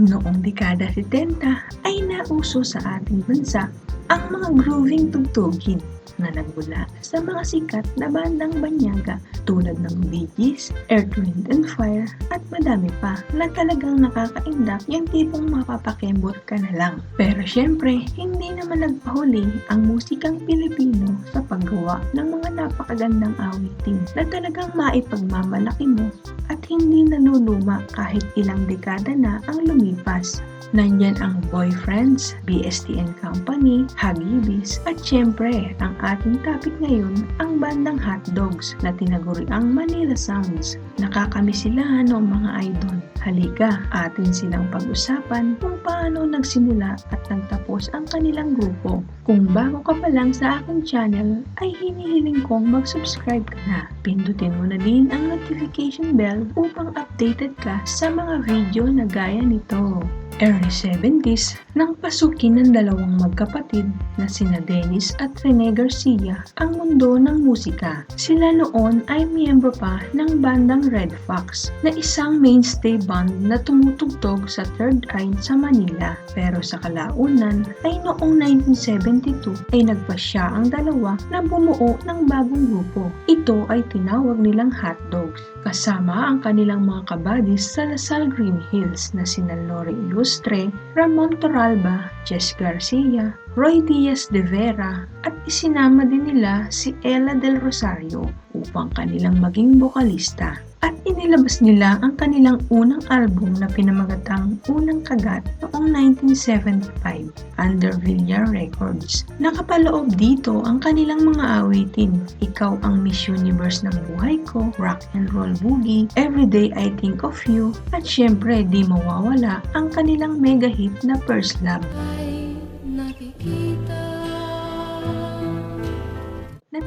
Noong dekada 70 ay nauso sa ating bansa ang mga grooving tugtugin na nagmula sa mga sikat na bandang banyaga tulad ng Bee Gees, Earth, Wind and Fire at madami pa na talagang nakakaindak yung tipong mapapakembot ka na lang. Pero syempre, hindi naman nagpahuli ang musikang Pilipino sa paggawa ng mga napakagandang awitin na talagang maipagmamalaki mo at hindi nanuluma kahit ilang dekada na ang lumipas. Nandyan ang Boyfriends, BSTN Company, Hagibis, at syempre, ang ating topic ngayon, ang bandang Hot Dogs na tinaguriang Manila Sounds. Nakakamiss sila no mga idol. Halika, atin silang pag-usapan kung paano nagsimula at nagtapos ang kanilang grupo. Kung bago ka pa lang sa aking channel, ay hinihiling kong mag-subscribe ka na. Pindutin mo na din ang notification bell upang updated ka sa mga video na gaya nito early 70s nang pasukin ng dalawang magkapatid na sina Dennis at Rene Garcia ang mundo ng musika. Sila noon ay miyembro pa ng bandang Red Fox na isang mainstay band na tumutugtog sa Third Eye sa Manila. Pero sa kalaunan ay noong 1972 ay nagpasya ang dalawa na bumuo ng bagong grupo. Ito ay tinawag nilang Hot Dogs kasama ang kanilang mga kabadis sa Lasal Green Hills na sina Lori Ilustre, Ramon Toralba, Jess Garcia, Roy Diaz de Vera at isinama din nila si Ella del Rosario upang kanilang maging bokalista at inilabas nila ang kanilang unang album na pinamagatang Unang Kagat noong 1975 under Villar Records. Nakapaloob dito ang kanilang mga awitin, Ikaw ang Miss Universe ng buhay ko, Rock and Roll Boogie, Everyday I Think of You, at syempre di mawawala ang kanilang mega hit na First Love.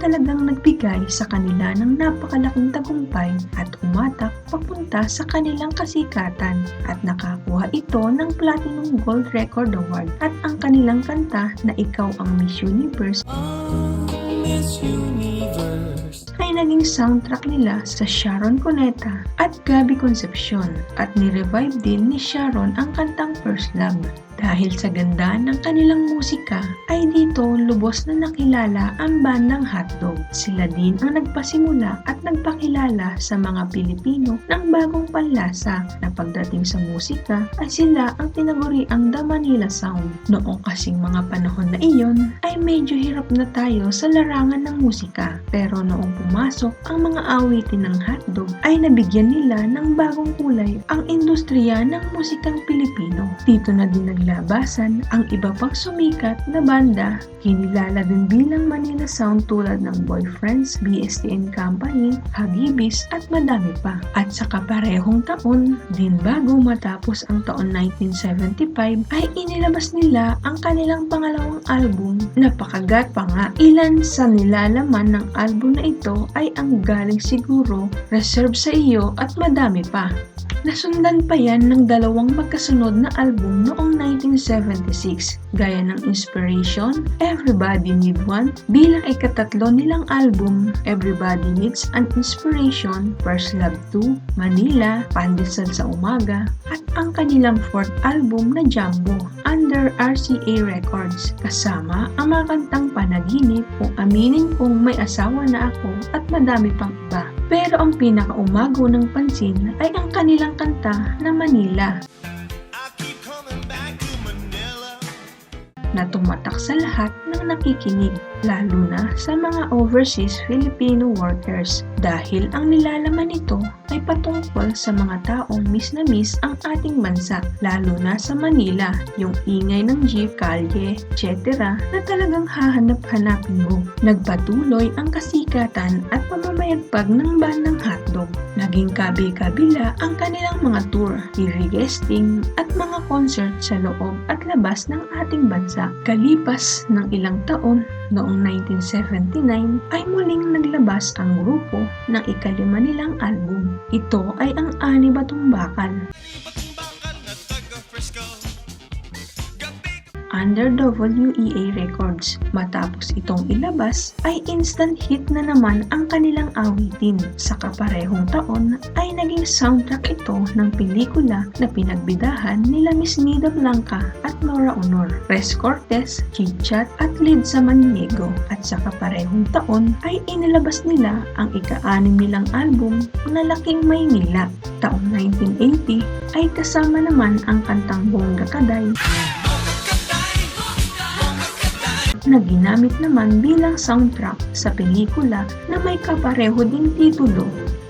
Talagang nagbigay sa kanila ng napakalaking tagumpay at umatak papunta sa kanilang kasikatan at nakakuha ito ng Platinum Gold Record Award at ang kanilang kanta na Ikaw ang Miss Universe ang Miss Universe ay naging soundtrack nila sa Sharon Cuneta at Gabby Concepcion at ni-revive din ni Sharon ang kantang First Love. Dahil sa ganda ng kanilang musika ay dito lubos na nakilala ang bandang Hotdog. Sila din ang nagpasimula at nagpakilala sa mga Pilipino ng bagong panlasa na pagdating sa musika ay sila ang tinaguri ang The Manila Sound. Noong kasing mga panahon na iyon ay medyo hirap na tayo sa larangan ng musika pero noong pumasok ang mga awitin ng hotdog ay nabigyan nila ng bagong kulay ang industriya ng musikang Pilipino. Dito na din naglabasan ang iba pang sumikat na banda, kinilala din bilang Manila Sound tulad ng Boyfriends, BSTN Company, Hagibis at madami pa. At sa kaparehong taon, din bago matapos ang taon 1975 ay inilabas nila ang kanilang pangalawang album na pakagat pa nga. Ilan sa nilalaman ng album na ito ay ang galing siguro, reserve sa iyo at madami pa. Nasundan pa yan ng dalawang magkasunod na album noong 1976, gaya ng Inspiration, Everybody Need One, bilang ikatatlo nilang album, Everybody Needs an Inspiration, First Love 2, Manila, Pandesal sa Umaga, at ang kanilang fourth album na Jumbo, under RCA Records, kasama ang mga kantang panaginip kung aminin kong may asawa na ako at madami pang iba. Pero ang pinakaumago ng pansin ay ang kanilang kanta na Manila na tumatak sa lahat ng nakikinig, lalo na sa mga overseas Filipino workers. Dahil ang nilalaman nito ay patungkol sa mga taong miss na miss ang ating bansa, lalo na sa Manila, yung ingay ng jeep, kalye, etc. na talagang hahanap-hanapin mo. Nagpatuloy ang kasikatan at pamamayagpag ng bandang hotdog. Naging kabi-kabila ang kanilang mga tour, TV guesting at mga concert sa loob at labas ng ating bansa. Kalipas ng ilang taon, noong 1979 ay muling naglabas ang grupo ng ikalima nilang album. Ito ay ang Ani Batong Bakal. Batumbakan na under WEA Records. Matapos itong ilabas, ay instant hit na naman ang kanilang awitin. Sa kaparehong taon ay naging soundtrack ito ng pelikula na pinagbidahan nila Miss Nida Blanca at Nora Honor, Res Cortez, Chichat at Liza Maniego. At sa kaparehong taon ay inilabas nila ang ika-anim nilang album na Laking Maynila. Taong 1980 ay kasama naman ang kantang Bongga Kaday na ginamit naman bilang soundtrack sa pelikula na may kapareho ding titulo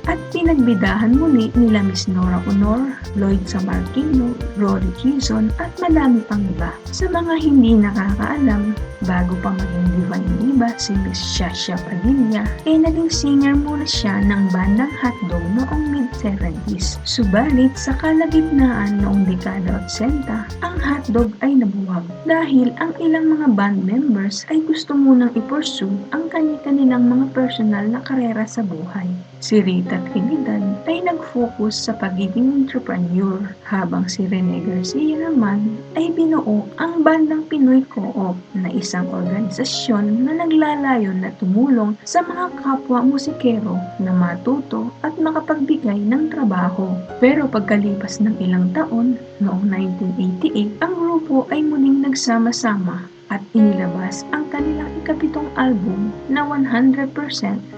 at pinagbidahan muli nila Miss Nora Honor, Lloyd Sammartino, Rory Quezon at madami pang iba. Sa mga hindi nakakaalam, bago pa maging Diva si Miss Shasha Padilla, eh naging singer muna siya ng bandang Hotdog noong mid-70s. Subalit sa kalagitnaan noong dekada 80, ang Hotdog ay nabuwag dahil ang ilang mga band members ay gusto munang i-pursue ang kani-kanilang mga personal na karera sa buhay. Si Rita Trinidad ay nag-focus sa pagiging entrepreneur habang si Rene Garcia naman ay binuo ang bandang Pinoy Co-op na isang organisasyon na naglalayon na tumulong sa mga kapwa musikero na matuto at makapagbigay ng trabaho. Pero pagkalipas ng ilang taon, noong 1988, ang grupo ay muling nagsama-sama at inilabas ang kanilang ikapitong album na 100%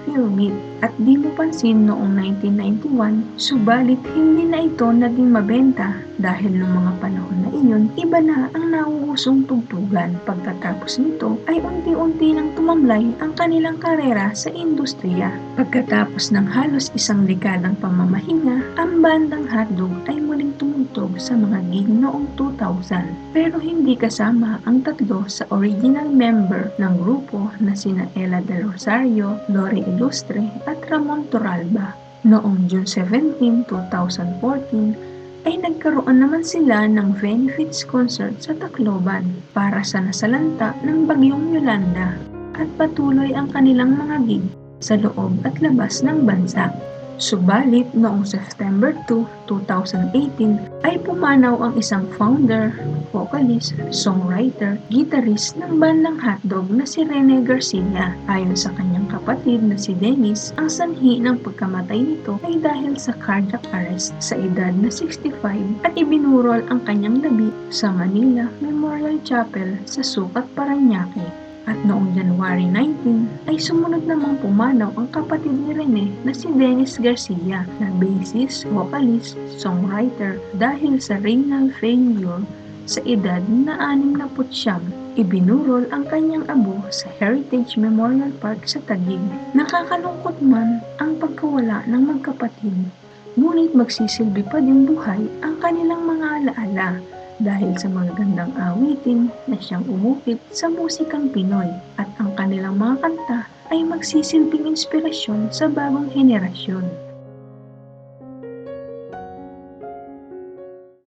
Feel Meat at di mo pansin noong 1991 subalit hindi na ito naging mabenta. Dahil noong mga panahon na iyon iba na ang nauusong tugtugan. Pagkatapos nito ay unti-unti nang tumamlay ang kanilang karera sa industriya. Pagkatapos ng halos isang dekadang pamamahinga ang bandang Hotdog ay muling tumugtog sa mga gig noong 2000 pero hindi kasama ang tatlo sa original member ng grupo na sina Ella Del Rosario, Lori Ilustre at Ramon Torralba. Noong June 17, 2014, ay nagkaroon naman sila ng benefits concert sa Tacloban para sa nasalanta ng bagyong Yolanda at patuloy ang kanilang mga gig sa loob at labas ng bansa. Subalit noong September 2, 2018 ay pumanaw ang isang founder, vocalist, songwriter, guitarist ng bandang Hotdog na si Rene Garcia. Ayon sa kanyang kapatid na si Dennis, ang sanhi ng pagkamatay nito ay dahil sa cardiac arrest sa edad na 65 at ibinurol ang kanyang labi sa Manila Memorial Chapel sa Sukat, Paranaque. At noong January 19 ay sumunod namang pumanaw ang kapatid ni Rene na si Dennis Garcia na bassist, vocalist, songwriter dahil sa renal failure sa edad na 69. Ibinurol ang kanyang abo sa Heritage Memorial Park sa Taguig. Nakakalungkot man ang pagkawala ng magkapatid, ngunit magsisilbi pa din buhay ang kanilang mga alaala dahil sa mga gandang awitin na siyang umukit sa musikang Pinoy at ang kanilang mga kanta ay magsisilbing inspirasyon sa bagong henerasyon.